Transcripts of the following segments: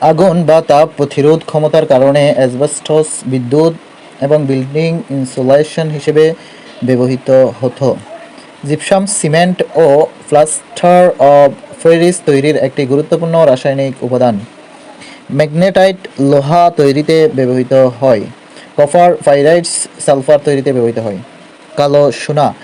আগুন বা তাপ প্রতিরোধ ক্ষমতার কারণে অ্যাসবেস্টস বিদ্যুৎ এবং বিল্ডিং ইনসুলেশন হিসেবে ব্যবহৃত হতো। জিপসাম সিমেন্ট ও প্লাস্টার অব ফেরিস তৈরির একটি গুরুত্বপূর্ণ রাসায়নিক উপাদান। ম্যাগনেটাইট লোহা তৈরিতে ব্যবহৃত হয়। কপার পাইরাইটস সালফার তৈরিতে ব্যবহৃত হয়। কালো সোনা।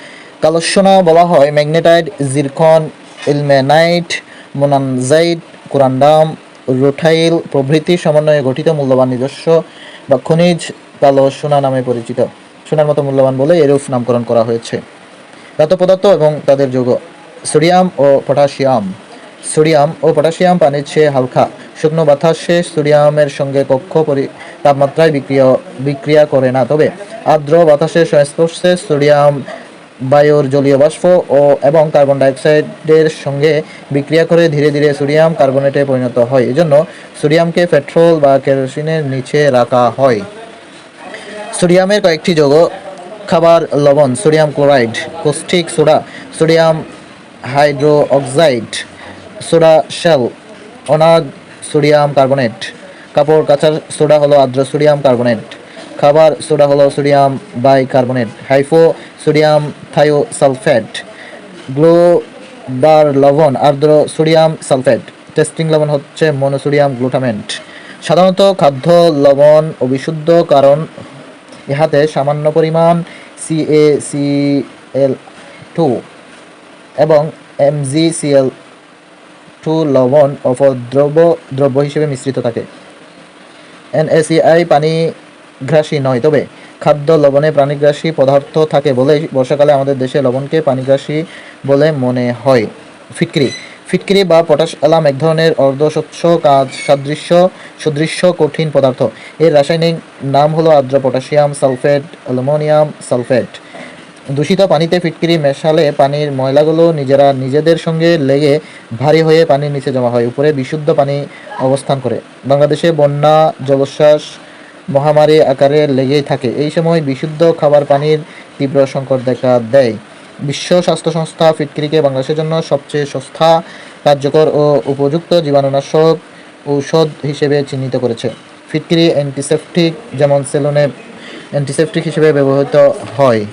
কালো সোনা বলা হয় magnetite, zircon, ilmenite, monazite, corundum rutile প্রভৃতি সমন্বয়ে গঠিত মূল্যবান নিজস্ব বা খনিজ কালো সোনা নামে পরিচিত। সোনার মতো মূল্যবান বলে এরূপ নামকরণ করা হয়েছে। ধাতব পদার্থ এবং তাদের যৌগ, সোডিয়াম ও পটাশিয়াম। সোডিয়াম ও পটাশিয়াম পানির চেয়ে হালকা। শুকনো বাতাসে সোডিয়ামের সঙ্গে কক্ষ তাপমাত্রায় বিক্রিয়া বিক্রিয়া করে না। তবে আর্দ্র বাতাসের সংস্পর্শে সোডিয়াম বায়ুর জলীয় বাষ্প ও এবং কার্বন ডাইঅক্সাইডের সঙ্গে বিক্রিয়া করে ধীরে ধীরে সোডিয়াম কার্বনেটে পরিণত হয়। এজন্য সোডিয়ামকে পেট্রোল বা কেরোসিনের নিচে রাখা হয়। সোডিয়ামের কয়েকটি যৌগ, খাবার, লবণ, sodium chloride caustic soda sodium hydroxide soda shell অনাদ সোডিয়াম কার্বনেট, কাপড় কাচার সোডা হলো আর্দ্র সোডিয়াম কার্বনেট। খাবার, সোডা হলো sodium bicarbonate, hypo sodium thiosulphate Glauber লবণ, আর্দ্র সোডিয়াম সালফেট। টেস্টিং লবণ হচ্ছে মনোসোডিয়াম গ্লুটামেন্ট সাধারণত খাদ্য লবণ ও বিশুদ্ধ কারণ ইহাতে সামান্য পরিমাণ সিএসিএল টু এবং এমজিসিএল টু লবণ অপদ্রব্য দ্রব্য হিসেবে মিশ্রিত থাকে। এনএসিআই পানিগ্রাসী নয়। তবে খাদ্য লবণে প্রাণীগ্রাসী পদার্থ থাকে বলে বর্ষাকালে আমাদের দেশে লবণকে পানিগ্রাসী বলে মনে হয়। ফিটকিরি। ফিটকিরি বা পটাশ অ্যালাম এক ধরনের অর্ধস্বচ্ছ কাজ, সাদৃশ্য, সুদৃশ্য, কঠিন পদার্থ। এর রাসায়নিক নাম হলো আর্দ্র পটাশিয়াম সালফেট, অ্যালুমিনিয়াম সালফেট। দূষিত পানিতে ফিটকিরি মেশালে পানির ময়লাগুলো নিজেরা নিজেদের সঙ্গে লেগে ভারী হয়ে পানির নিচে জমা হয়, উপরে বিশুদ্ধ পানি অবস্থান করে। বাংলাদেশে বন্যা, জলোচ্ছ্বাস মহামারী আকারে লেগেই থাকে। এই সময় বিশুদ্ধ খাবার পানির তীব্র সংকট দেখা দেয়। বিশ্ব স্বাস্থ্য সংস্থা ফিটকিরিকে বাংলাদেশের জন্য সবচেয়ে সস্তা, কার্যকর ও উপযুক্ত জীবাণুনাশক ঔষধ হিসেবে চিহ্নিত করেছে। ফিটকিরি অ্যান্টিসেপটিক, যেমন সেলোনে অ্যান্টিসেপটিক হিসেবে ব্যবহৃত হয়।